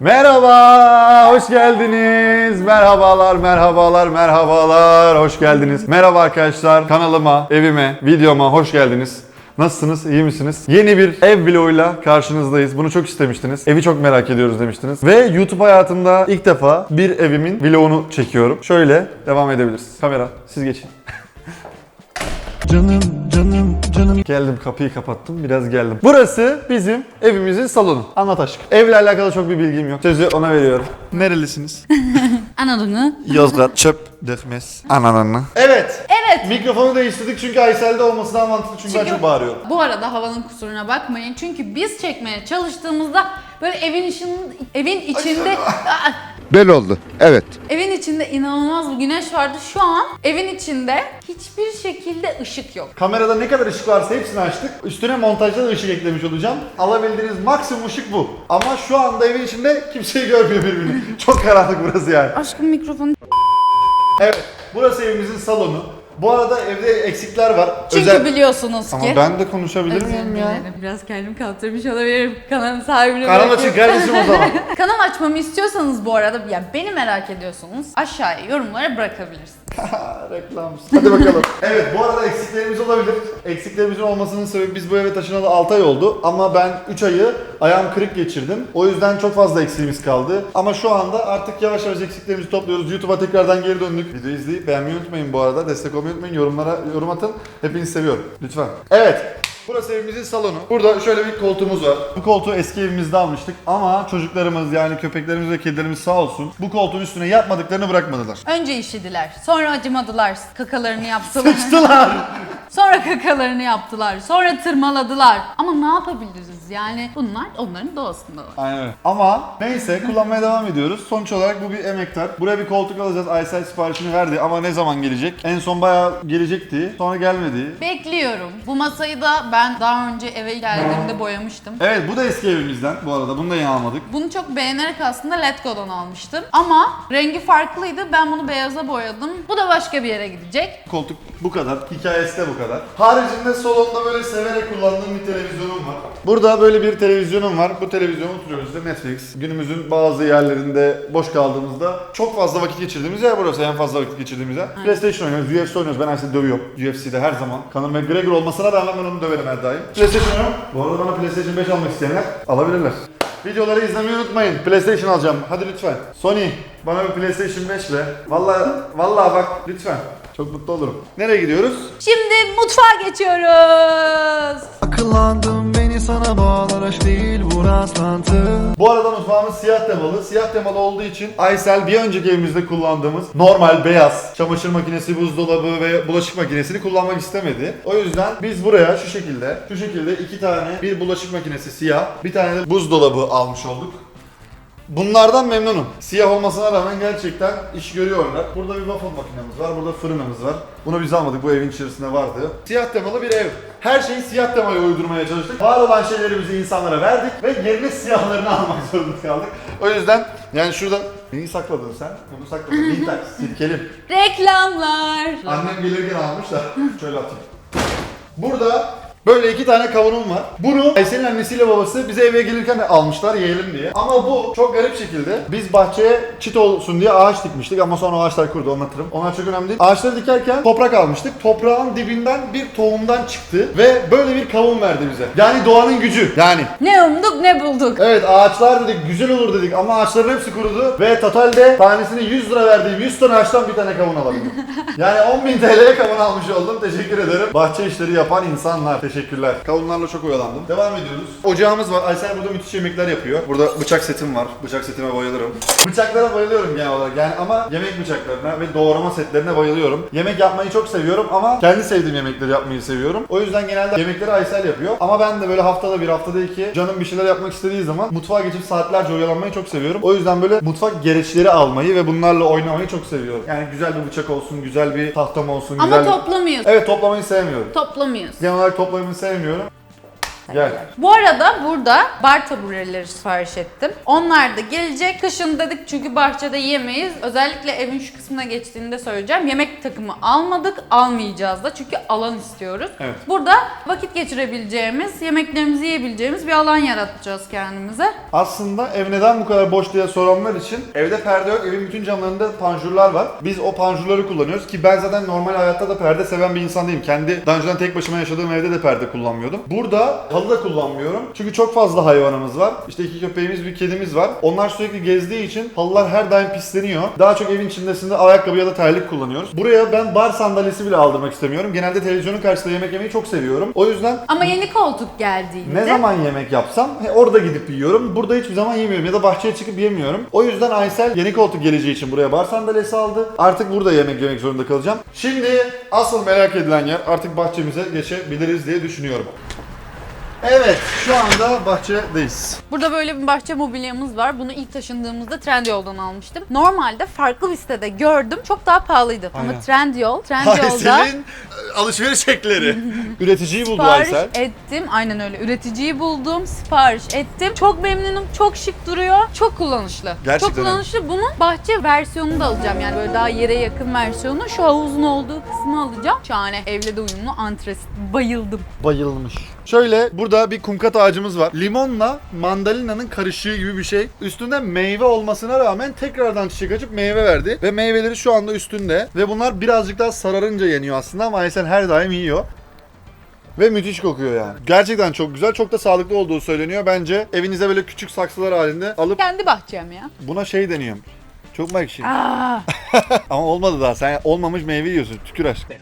Merhaba, hoş geldiniz. Merhabalar, merhabalar, merhabalar. Hoş geldiniz. Merhaba arkadaşlar. Kanalıma, evime, videoma hoş geldiniz. Nasılsınız? İyi misiniz? Yeni bir ev vloguyla karşınızdayız. Bunu çok istemiştiniz. Evi çok merak ediyoruz demiştiniz. Ve YouTube hayatımda ilk defa bir evimin vlogunu çekiyorum. Şöyle devam edebiliriz. Kamera, siz geçin. Canım canım canım Geldim kapıyı kapattım biraz geldim. Burası bizim evimizin salonu. Anlat aşkım. Evle alakalı çok bir bilgim yok. Sözü ona veriyorum. Nerelisiniz? Anadolu. Yozgat çöp dökmez. Ananı. Evet. Evet. Mikrofonu değiştirdik çünkü Aysel'de olması daha mantıklı çünkü, ben Çünkü çok bağırıyorum. bu arada havanın kusuruna bakmayın. Çünkü biz çekmeye çalıştığımızda böyle evin ışığının evin içinde Böyle oldu. Evet. evin içinde inanılmaz bir güneş vardı. Şu an evin içinde hiçbir şekilde ışık yok. Kamerada ne kadar ışık varsa hepsini açtık. Üstüne montajda da ışık eklemiş olacağım. Alabildiğiniz maksimum ışık bu. Ama şu anda evin içinde kimseyi görmüyor birbirini. çok karanlık burası yani. Aşkım mikrofonu. Evet. Burası evimizin salonu. Bu arada evde eksikler var. Çünkü biliyorsunuz Ama ki. ben de konuşabilir miyim ya? dilerim. Biraz kendimi kaptırmış olabilirim. Kanalın sahibine Kanal bırakıyorum. açık kardeşim o zaman. Kanal açmamı istiyorsanız bu arada yani beni merak ediyorsunuz aşağıya yorumlara bırakabilirsiniz. Reklam. Hadi bakalım. evet bu arada eksiklerimiz olabilir. Eksiklerimizin olmasının sebebi biz bu eve taşınalı 6 ay oldu. Ama ben 3 ayı ayağım kırık geçirdim. O yüzden çok fazla eksiğimiz kaldı. Ama şu anda artık yavaş yavaş eksiklerimizi topluyoruz. YouTube'a tekrardan geri döndük. Videoyu izleyip beğenmeyi unutmayın bu arada. Destek olmayı unutmayın. Yorumlara yorum atın. Hepinizi seviyorum. Lütfen. Evet. Burası evimizin salonu. Burada şöyle bir koltuğumuz var. Bu koltuğu eski evimizde almıştık ama çocuklarımız yani köpeklerimiz ve kedilerimiz sağ olsun bu koltuğun üstüne yapmadıklarını bırakmadılar. Önce işediler, sonra acımadılar, kakalarını yaptılar. Sıçtılar. sonra kakalarını yaptılar, sonra tırmaladılar. Ama ne yapabiliriz yani? Bunlar onların doğasında var. Aynen öyle. Ama neyse kullanmaya devam ediyoruz. Sonuç olarak bu bir emektar. Buraya bir koltuk alacağız. Aysel siparişini verdi ama ne zaman gelecek? En son bayağı gelecekti. Sonra gelmedi. Bekliyorum. Bu masayı da ben daha önce eve geldiğimde boyamıştım. Evet bu da eski evimizden bu arada. Bunu da yeni almadık. Bunu çok beğenerek aslında Letgo'dan almıştım. Ama rengi farklıydı. Ben bunu beyaza boyadım. Bu da başka bir yere gidecek. Koltuk bu kadar. Hikayesi de bu kadar. Haricinde salonda böyle severek kullandığım bir televizyonum var. Burada böyle bir televizyonum var. Bu televizyonu oturuyoruz da Netflix. Günümüzün bazı yerlerinde boş kaldığımızda çok fazla vakit geçirdiğimiz yer burası. En fazla vakit geçirdiğimiz yer. PlayStation oynuyoruz, UFC oynuyoruz. Ben Aysel'i dövüyorum. UFC'de her zaman. Conor McGregor olmasına rağmen ben onu döverim her daim. PlayStation. Bu arada bana PlayStation 5 almak isteyenler alabilirler. Videoları izlemeyi unutmayın. PlayStation alacağım. Hadi lütfen. Sony bana bir PlayStation 5 ver. Vallahi vallahi bak lütfen. Çok mutlu olurum. Nereye gidiyoruz? Şimdi mutfağa geçiyoruz. Akıllandım beni sana bağlar aşk değil bu rastlantı Bu arada mutfağımız siyah temalı. Siyah temalı olduğu için Aysel bir önceki evimizde kullandığımız normal beyaz çamaşır makinesi, buzdolabı ve bulaşık makinesini kullanmak istemedi. O yüzden biz buraya şu şekilde, şu şekilde iki tane bir bulaşık makinesi siyah, bir tane de buzdolabı almış olduk. Bunlardan memnunum. Siyah olmasına rağmen gerçekten iş görüyorlar. Burada bir waffle makinemiz var, burada fırınımız var. Bunu biz almadık, bu evin içerisinde vardı. Siyah temalı bir ev. Her şeyi siyah temaya uydurmaya çalıştık. Var olan şeylerimizi insanlara verdik ve yerine siyahlarını almak zorunda kaldık. O yüzden yani şurada neyi sakladın sen? Bunu sakladın. Mintax, sirkelim. Reklamlar. Annem gelirken almış da şöyle atayım. Burada böyle iki tane kavunum var. Bunu Aysel'in annesiyle babası bize eve gelirken de almışlar yiyelim diye. Ama bu çok garip şekilde biz bahçeye çit olsun diye ağaç dikmiştik ama sonra ağaçlar kurudu anlatırım. Onlar çok önemli değil. Ağaçları dikerken toprak almıştık. Toprağın dibinden bir tohumdan çıktı ve böyle bir kavun verdi bize. Yani doğanın gücü. Yani Ne umduk ne bulduk. Evet ağaçlar dedik güzel olur dedik ama ağaçların hepsi kurudu ve totalde tanesini 100 lira verdiğim 100 tane ağaçtan bir tane kavun alabildim. yani 10.000 TL'ye kavun almış oldum. Teşekkür ederim. Bahçe işleri yapan insanlar. Teşekkürler. Kavunlarla çok oyalandım. Devam ediyoruz. Ocağımız var. Aysel burada müthiş yemekler yapıyor. Burada bıçak setim var. Bıçak setime bayılırım. Bıçaklara bayılıyorum genel olarak. Yani ama yemek bıçaklarına ve doğrama setlerine bayılıyorum. Yemek yapmayı çok seviyorum ama kendi sevdiğim yemekleri yapmayı seviyorum. O yüzden genelde yemekleri Aysel yapıyor. Ama ben de böyle haftada bir haftada iki canım bir şeyler yapmak istediği zaman mutfağa geçip saatlerce oyalanmayı çok seviyorum. O yüzden böyle mutfak gereçleri almayı ve bunlarla oynamayı çok seviyorum. Yani güzel bir bıçak olsun, güzel bir tahtam olsun, Ama güzel bir... toplamıyoruz. Evet toplamayı sevmiyorum. Toplamıyoruz. Genel olarak toplamayı sevmiyorum. Gel. Bu arada burada bar tabureleri sipariş ettim. Onlar da gelecek. Kışın dedik çünkü bahçede yemeyiz. Özellikle evin şu kısmına geçtiğinde söyleyeceğim. Yemek takımı almadık, almayacağız da çünkü alan istiyoruz. Evet. Burada vakit geçirebileceğimiz, yemeklerimizi yiyebileceğimiz bir alan yaratacağız kendimize. Aslında ev neden bu kadar boş diye soranlar için evde perde yok. Evin bütün camlarında panjurlar var. Biz o panjurları kullanıyoruz ki ben zaten normal hayatta da perde seven bir insan değilim. Kendi daha önceden tek başıma yaşadığım evde de perde kullanmıyordum. Burada halı da kullanmıyorum. Çünkü çok fazla hayvanımız var. İşte iki köpeğimiz, bir kedimiz var. Onlar sürekli gezdiği için halılar her daim pisleniyor. Daha çok evin içindesinde ayakkabı ya da terlik kullanıyoruz. Buraya ben bar sandalyesi bile aldırmak istemiyorum. Genelde televizyonun karşısında yemek yemeyi çok seviyorum. O yüzden Ama yeni koltuk geldiğinde ne zaman yemek yapsam he, orada gidip yiyorum. Burada hiçbir zaman yemiyorum ya da bahçeye çıkıp yemiyorum. O yüzden Aysel yeni koltuk geleceği için buraya bar sandalyesi aldı. Artık burada yemek yemek zorunda kalacağım. Şimdi asıl merak edilen yer artık bahçemize geçebiliriz diye düşünüyorum. Evet şu anda bahçedeyiz. Burada böyle bir bahçe mobilyamız var. Bunu ilk taşındığımızda Trendyol'dan almıştım. Normalde farklı bir sitede gördüm. Çok daha pahalıydı. Aynen. Ama Trendyol, Trendyol'da Aysel'in alışveriş çekleri. Üreticiyi buldu sipariş Aysel. ettim. Aynen öyle. Üreticiyi buldum, sipariş ettim. Çok memnunum, çok şık duruyor. Çok kullanışlı. Gerçekten Çok kullanışlı. Bunun bahçe versiyonunu da alacağım. Yani böyle daha yere yakın versiyonu. Şu havuzun olduğu kısmı alacağım. Şahane. Evle de uyumlu antres. Bayıldım. Bayılmış. Şöyle burada bir kumkat ağacımız var. Limonla mandalina'nın karışığı gibi bir şey. Üstünde meyve olmasına rağmen tekrardan çiçek açıp meyve verdi. Ve meyveleri şu anda üstünde. Ve bunlar birazcık daha sararınca yeniyor aslında ama Aysel her daim yiyor. Ve müthiş kokuyor yani. Gerçekten çok güzel. Çok da sağlıklı olduğu söyleniyor. Bence evinize böyle küçük saksılar halinde alıp Kendi bahçem ya. buna şey deniyor. Çok mu ekşi? Aa, Ama olmadı daha. Sen olmamış meyve yiyorsun. Tükür aşkım.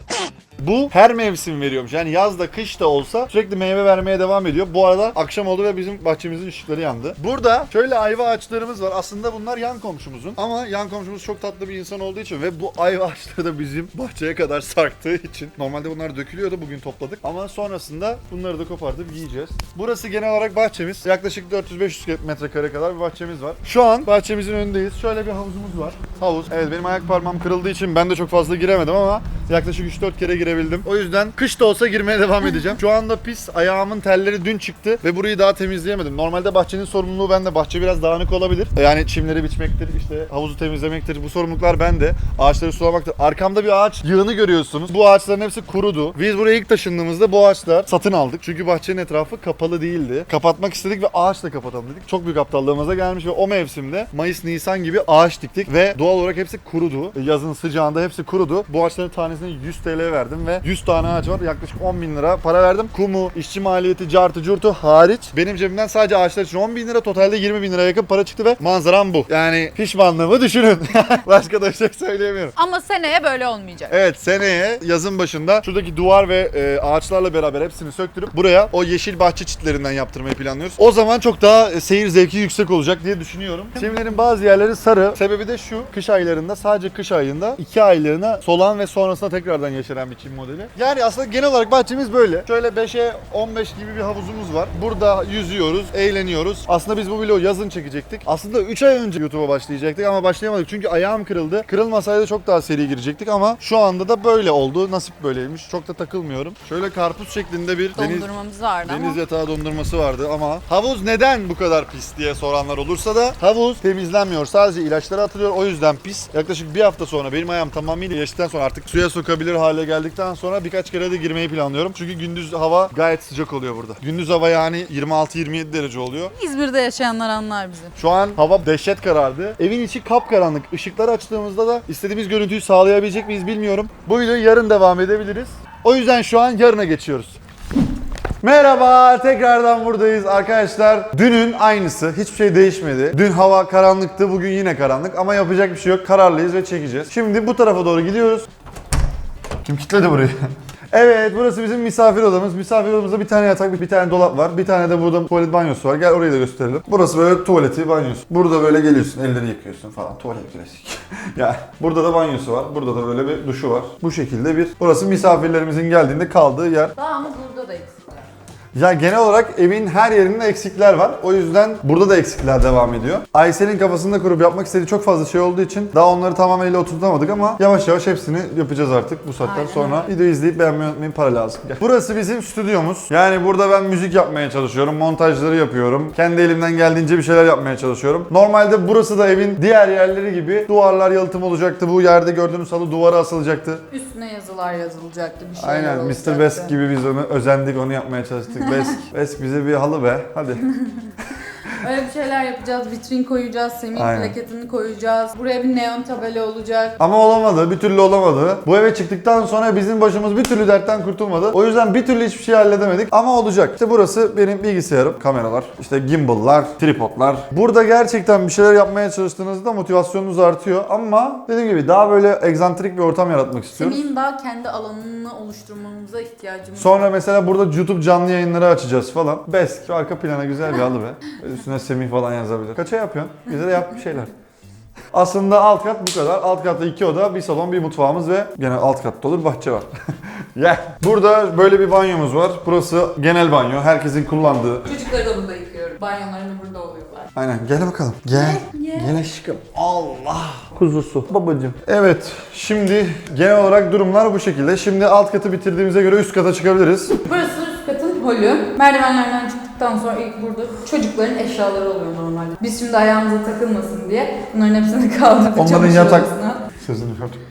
Bu her mevsim veriyormuş. Yani yaz da kış da olsa sürekli meyve vermeye devam ediyor. Bu arada akşam oldu ve bizim bahçemizin ışıkları yandı. Burada şöyle ayva ağaçlarımız var. Aslında bunlar yan komşumuzun. Ama yan komşumuz çok tatlı bir insan olduğu için ve bu ayva ağaçları da bizim bahçeye kadar sarktığı için. Normalde bunlar dökülüyordu. Bugün topladık. Ama sonrasında bunları da kopartıp yiyeceğiz. Burası genel olarak bahçemiz. Yaklaşık 400-500 metrekare kadar bir bahçemiz var. Şu an bahçemizin önündeyiz. Şöyle bir havuzumuz var. Havuz. Evet benim ayak parmağım kırıldığı için ben de çok fazla giremedim ama yaklaşık 3-4 kere girebildim. O yüzden kış da olsa girmeye devam edeceğim. Şu anda pis. Ayağımın telleri dün çıktı ve burayı daha temizleyemedim. Normalde bahçenin sorumluluğu bende. Bahçe biraz dağınık olabilir. Yani çimleri biçmektir, işte havuzu temizlemektir. Bu sorumluluklar bende. Ağaçları sulamaktır. Arkamda bir ağaç yığını görüyorsunuz. Bu ağaçların hepsi kurudu. Biz buraya ilk taşındığımızda bu ağaçlar satın aldık. Çünkü bahçenin etrafı kapalı değildi. Kapatmak istedik ve ağaçla kapatalım dedik. Çok büyük aptallığımıza gelmiş ve o mevsimde Mayıs, Nisan gibi ağaç diktik ve doğal olarak hepsi kurudu. Yazın sıcağında hepsi kurudu. Bu ağaçların tanesine 100 TL verdim ve 100 tane ağaç var. Yaklaşık 10 bin lira para verdim. Kumu, işçi maliyeti, cartı, curtu hariç benim cebimden sadece ağaçlar için 10 bin lira totalde 20 bin lira yakın para çıktı ve manzaram bu. Yani pişmanlığımı düşünün. Başka da bir şey söyleyemiyorum. ama seneye böyle olmayacak. Evet seneye yazın başında şuradaki duvar ve e, ağaçlarla beraber hepsini söktürüp buraya o yeşil bahçe çitlerinden yaptırmayı planlıyoruz. O zaman çok daha e, seyir zevki yüksek olacak diye düşünüyorum. Çimlerin bazı yerleri sarı. Sebebi de şu. Kış aylarında sadece kış ayında 2 aylığına solan ve sonrasında tekrardan yeşeren bir çim modeli. Yani aslında genel olarak bahçemiz böyle. Şöyle 5'e 15 gibi bir havuzumuz var. Burada yüzüyoruz, eğleniyoruz. Aslında biz bu vlogu yazın çekecektik. Aslında 3 ay önce YouTube'a başlayacaktık ama başlayamadık çünkü ayağım kırıldı. Kırılmasaydı çok daha seri girecektik ama şu anda da böyle oldu. Nasip böyleymiş. Çok da takılmıyorum. Şöyle karpuz şeklinde bir deniz Dondurmamız vardı ama. Deniz yatağı dondurması vardı ama havuz neden bu kadar pis diye soranlar olursa da havuz temizlenmiyor. Sadece ilaçları atılıyor o yüzden pis. Yaklaşık bir hafta sonra benim ayağım tamamıyla geçtikten sonra artık suya sokabilir hale geldikten sonra birkaç kere de girmeyi planlıyorum. Çünkü gündüz hava gayet sıcak oluyor burada. Gündüz hava yani 26-27 derece oluyor. İzmir'de yaşayanlar anlar bizi. Şu an hava dehşet karardı. Evin içi kapkaranlık. Işıkları açtığımızda da istediğimiz görüntüyü sağlayabilecek miyiz bilmiyorum. Bu videoyu yarın devam edebiliriz. O yüzden şu an yarına geçiyoruz. Merhaba, tekrardan buradayız arkadaşlar. Dünün aynısı, hiçbir şey değişmedi. Dün hava karanlıktı, bugün yine karanlık ama yapacak bir şey yok. Kararlıyız ve çekeceğiz. Şimdi bu tarafa doğru gidiyoruz. Kim kilitledi burayı? Evet burası bizim misafir odamız. Misafir odamızda bir tane yatak, bir tane dolap var. Bir tane de burada tuvalet banyosu var. Gel orayı da gösterelim. Burası böyle tuvaleti, banyosu. Burada böyle geliyorsun, elleri yıkıyorsun falan. Tuvalet klasik. yani burada da banyosu var. Burada da böyle bir duşu var. Bu şekilde bir. Burası misafirlerimizin geldiğinde kaldığı yer. Daha ama burada da eksik. Ya genel olarak evin her yerinde eksikler var. O yüzden burada da eksikler devam ediyor. Aysel'in kafasında kurup yapmak istediği çok fazla şey olduğu için daha onları tamamıyla oturtamadık ama yavaş yavaş hepsini yapacağız artık bu saatten Aynen sonra. Video izleyip beğenmeyi unutmayın para lazım. Gel. Burası bizim stüdyomuz. Yani burada ben müzik yapmaya çalışıyorum, montajları yapıyorum. Kendi elimden geldiğince bir şeyler yapmaya çalışıyorum. Normalde burası da evin diğer yerleri gibi duvarlar yalıtım olacaktı. Bu yerde gördüğünüz halı duvara asılacaktı. Üstüne yazılar yazılacaktı bir şeyler Aynen olacaktı. Mr. Besk gibi biz onu özendik onu yapmaya çalıştık. Besk, Besk bize bir halı be hadi. Öyle bir şeyler yapacağız. Vitrin koyacağız. Semih Aynen. plaketini koyacağız. Buraya bir neon tabela olacak. Ama olamadı bir türlü olamadı. Bu eve çıktıktan sonra bizim başımız bir türlü dertten kurtulmadı. O yüzden bir türlü hiçbir şey halledemedik ama olacak. İşte burası benim bilgisayarım, kameralar, işte gimbal'lar, tripodlar. Burada gerçekten bir şeyler yapmaya çalıştığınızda motivasyonunuz artıyor ama dediğim gibi daha böyle egzantrik bir ortam yaratmak istiyoruz. Semih'in daha kendi alanını oluşturmamıza ihtiyacımız var. Sonra mesela burada YouTube canlı yayınları açacağız falan. Best. Şu arka plana güzel bir halı be. Üstüne Semih falan yazabilir. Kaça yapıyorsun? Bize de yap bir şeyler. Aslında alt kat bu kadar. Alt katta iki oda, bir salon, bir mutfağımız ve gene alt katta olur bahçe var. Gel. Burada böyle bir banyomuz var. Burası genel banyo. Herkesin kullandığı. Çocukları da burada yıkıyorum. Banyolarını burada oluyorlar. Aynen gel bakalım. Gel. Gel. Gel aşkım. Allah. Kuzusu. Babacım. Evet. Şimdi genel olarak durumlar bu şekilde. Şimdi alt katı bitirdiğimize göre üst kata çıkabiliriz. Burası üst katın holü. Merdivenlerden çıktıktan sonra ilk burada çocukların eşyaları oluyor normalde. Biz şimdi ayağımıza takılmasın diye bunların hepsini kaldırdık. Onların çamaşır yatak- odasına. Sözünü yaptım.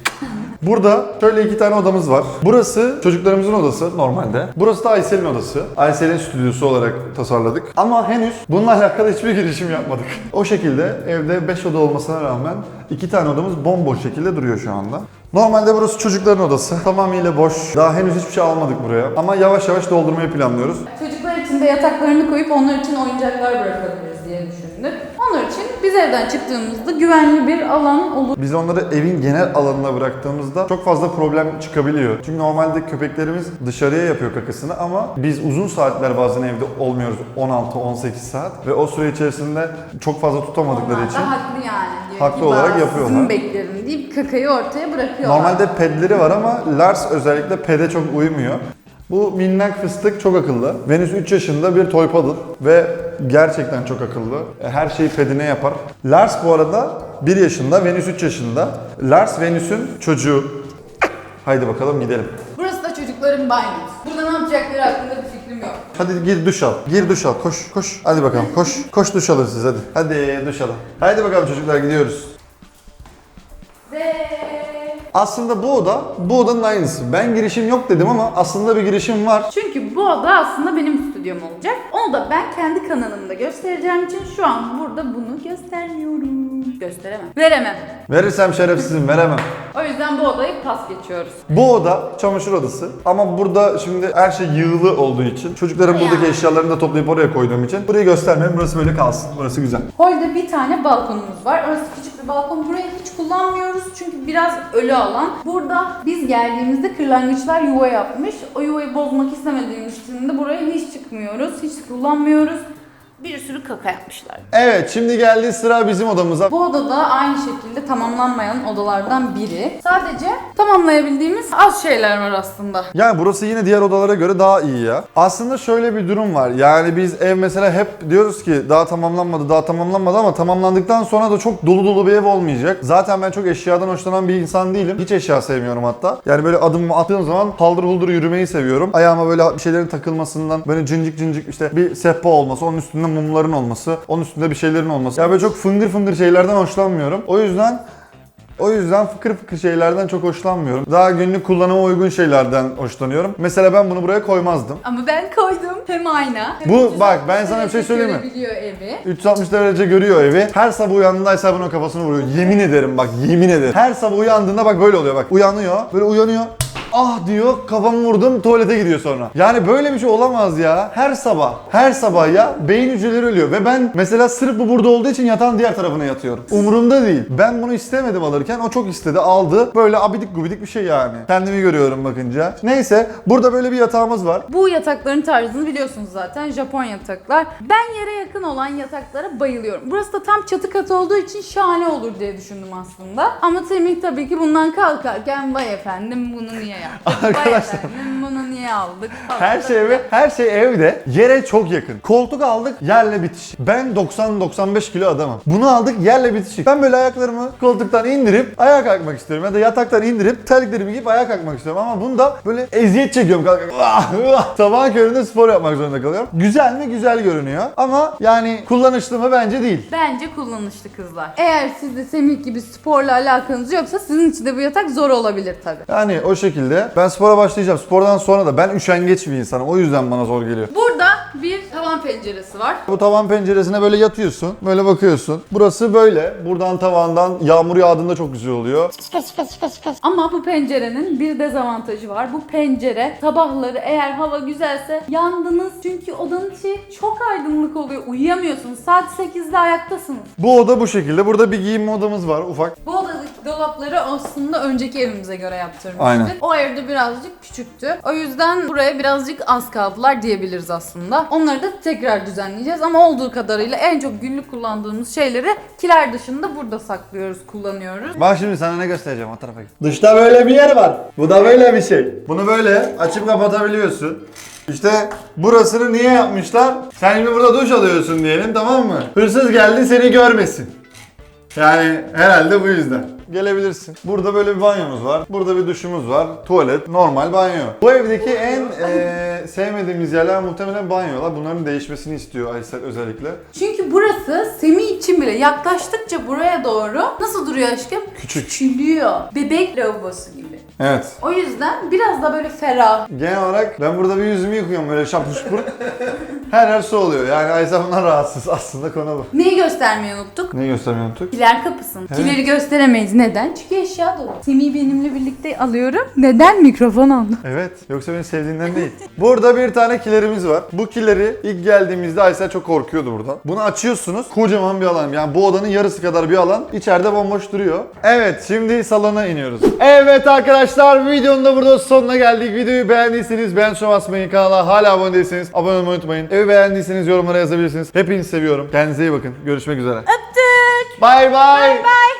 Burada şöyle iki tane odamız var. Burası çocuklarımızın odası normalde. Burası da Aysel'in odası. Aysel'in stüdyosu olarak tasarladık. Ama henüz bununla alakalı hiçbir girişim yapmadık. O şekilde evde 5 oda olmasına rağmen iki tane odamız bomboş şekilde duruyor şu anda. Normalde burası çocukların odası. Tamamıyla boş. Daha henüz hiçbir şey almadık buraya. Ama yavaş yavaş doldurmayı planlıyoruz. Çocuklar için de yataklarını koyup onlar için oyuncaklar bırakabiliriz diye düşündük. Onlar için biz evden çıktığımızda güvenli bir alan olur. Biz onları evin genel alanına bıraktığımızda çok fazla problem çıkabiliyor. Çünkü normalde köpeklerimiz dışarıya yapıyor kakasını ama biz uzun saatler bazen evde olmuyoruz. 16-18 saat ve o süre içerisinde çok fazla tutamadıkları Onlar için da haklı yani. Diyor Haklı ki, olarak "Bazı yapıyorlar." Sizin beklerim deyip kakayı ortaya bırakıyorlar. Normalde pedleri var ama Lars özellikle pede çok uymuyor. Bu minnak fıstık çok akıllı. Venüs 3 yaşında bir toy poodle ve gerçekten çok akıllı. Her şeyi pedine yapar. Lars bu arada 1 yaşında, Venüs 3 yaşında. Lars Venüs'ün çocuğu. Haydi bakalım gidelim. Burası da çocukların banyosu. Burada ne yapacakları hakkında bir fikrim yok. Hadi gir duş al. Gir duş al. Koş koş. Hadi bakalım koş. Koş duş alın siz hadi. Hadi duş alın. Haydi bakalım çocuklar gidiyoruz. Aslında bu oda bu odanın aynısı. Ben girişim yok dedim ama aslında bir girişim var. çünkü bu oda aslında benim stüdyom olacak. Onu da ben kendi kanalımda göstereceğim için şu an burada bunu göstermiyorum. Gösteremem. Veremem. Verirsem şerefsizim veremem. O yüzden bu odayı pas geçiyoruz. Bu oda çamaşır odası ama burada şimdi her şey yığılı olduğu için çocukların buradaki Ya. eşyalarını da toplayıp oraya koyduğum için burayı göstermeyeyim. Burası böyle kalsın. Burası güzel. Holde bir tane balkonumuz var. Orası küçük balkon. Burayı hiç kullanmıyoruz çünkü biraz ölü alan. Burada biz geldiğimizde kırlangıçlar yuva yapmış. O yuvayı bozmak istemediğimiz için de buraya hiç çıkmıyoruz. Hiç kullanmıyoruz. Bir sürü kaka yapmışlar. Evet şimdi geldi sıra bizim odamıza. Bu oda da aynı şekilde tamamlanmayan odalardan biri. Sadece tamamlayabildiğimiz az şeyler var aslında. Yani burası yine diğer odalara göre daha iyi ya. Aslında şöyle bir durum var. Yani biz ev mesela hep diyoruz ki daha tamamlanmadı, daha tamamlanmadı ama tamamlandıktan sonra da çok dolu dolu bir ev olmayacak. Zaten ben çok eşyadan hoşlanan bir insan değilim. Hiç eşya sevmiyorum hatta. Yani böyle adımımı attığım zaman haldır huldur yürümeyi seviyorum. Ayağıma böyle bir şeylerin takılmasından, böyle cincik cincik işte bir sehpa olması, onun üstünde mumların olması, onun üstünde bir şeylerin olması. Ya böyle çok fıngır fıngır şeylerden hoşlanmıyorum. O yüzden o yüzden fıkır fıkır şeylerden çok hoşlanmıyorum. Daha günlük kullanıma uygun şeylerden hoşlanıyorum. Mesela ben bunu buraya koymazdım. Ama ben koydum. Hem ayna. hem Bu, 360 bak, ben sana bir şey söyleyeyim mi? görebiliyor evi. 360 derece görüyor evi. Her sabah uyandığında bunun kafasını vuruyor. Yemin ederim bak yemin ederim. Her sabah uyandığında bak böyle oluyor bak. Uyanıyor. Böyle uyanıyor. Ah diyor kafamı vurdum tuvalete gidiyor sonra. Yani böyle bir şey olamaz ya. Her sabah. Her sabah ya beyin hücreleri ölüyor. Ve ben mesela sırf bu burada olduğu için yatağın diğer tarafına yatıyorum. Umurumda değil. Ben bunu istemedim alırken. O çok istedi. Aldı. Böyle abidik gubidik bir şey yani. Kendimi görüyorum bakınca. Neyse. Burada böyle bir yatağımız var. Bu yatakların tarzını biliyorsunuz zaten. Japon yataklar. Ben yere yakın olan yataklara bayılıyorum. Burası da tam çatı katı olduğu için şahane olur diye düşündüm aslında. Ama Semih tabii ki bundan kalkarken vay efendim bunu niye. Arkadaşlar. Bunu niye aldık falan. Her şey evi, her şey evde yere çok yakın. Koltuk aldık yerle bitişik. Ben 90-95 kilo adamım. Bunu aldık yerle bitişik. Ben böyle ayaklarımı koltuktan indirip ayağa kalkmak istiyorum. Ya da yataktan indirip terliklerimi giyip ayağa kalkmak istiyorum. Ama bunda böyle eziyet çekiyorum. Kalk- Ah, ah. Sabahın köründe spor yapmak zorunda kalıyorum. Güzel mi? Güzel görünüyor. Ama yani kullanışlı mı? Bence değil. Bence kullanışlı kızlar. Eğer sizde Semih gibi sporla alakanız yoksa sizin için de bu yatak zor olabilir tabii. Yani o şekilde. Ben spora başlayacağım. Spordan sonra da ben üşengeç bir insanım. O yüzden bana zor geliyor. Burada bir tavan penceresi var. Bu tavan penceresine böyle yatıyorsun, böyle bakıyorsun. Burası böyle. Buradan tavandan yağmur yağdığında çok güzel oluyor. Ama bu pencerenin bir dezavantajı var. Bu pencere sabahları eğer hava güzelse yandınız. Çünkü odanın içi çok aydınlık oluyor. Uyuyamıyorsunuz. Saat 8'de ayaktasınız. Bu oda bu şekilde. Burada bir giyinme odamız var ufak. Bu odadaki dolapları aslında önceki evimize göre yaptırmıştık. Aynen. O evde birazcık küçüktü. O yüzden buraya birazcık az kaldılar diyebiliriz aslında. Onları da tekrar düzenleyeceğiz ama olduğu kadarıyla en çok günlük kullandığımız şeyleri kiler dışında burada saklıyoruz, kullanıyoruz. Bak şimdi sana ne göstereceğim o tarafa git. Dışta böyle bir yer var. Bu da böyle bir şey. Bunu böyle açıp kapatabiliyorsun. İşte burasını niye yapmışlar? Sen şimdi burada duş alıyorsun diyelim tamam mı? Hırsız geldi seni görmesin. Yani herhalde bu yüzden. Gelebilirsin. Burada böyle bir banyomuz var. Burada bir duşumuz var. Tuvalet, normal banyo. Bu evdeki en eee, sevmediğimiz yerler muhtemelen banyolar. Bunların değişmesini istiyor Aysel özellikle. Çünkü burası Semih için bile yaklaştıkça buraya doğru nasıl duruyor aşkım? Küçük. Küçülüyor. Bebek lavabosu gibi. Evet. O yüzden biraz da böyle ferah. Genel olarak ben burada bir yüzümü yıkıyorum böyle şapur şupur. Her yer su oluyor. Yani Aysel bundan rahatsız. Aslında konu bu. Neyi göstermeyi unuttuk? Ne göstermeyi unuttuk? Kiler kapısın. Evet. Kileri gösteremeyiz. Neden? Çünkü eşya dolu. Semih'i benimle birlikte alıyorum. Neden? Mikrofon aldım. Evet. Yoksa beni sevdiğinden değil. Burada bir tane kilerimiz var. Bu kileri ilk geldiğimizde Aysel çok korkuyordu buradan. Bunu açıyorsunuz. Kocaman bir alan. Yani bu odanın yarısı kadar bir alan. İçeride bomboş duruyor. Evet. Şimdi salona iniyoruz. Evet arkadaşlar videonun da burada sonuna geldik. Videoyu beğendiyseniz beğen tuşuna basmayı, kanala hala abone değilseniz abone olmayı unutmayın. Evi beğendiyseniz yorumlara yazabilirsiniz. Hepinizi seviyorum. Kendinize iyi bakın. Görüşmek üzere. Öptük. Bay bay. Bye.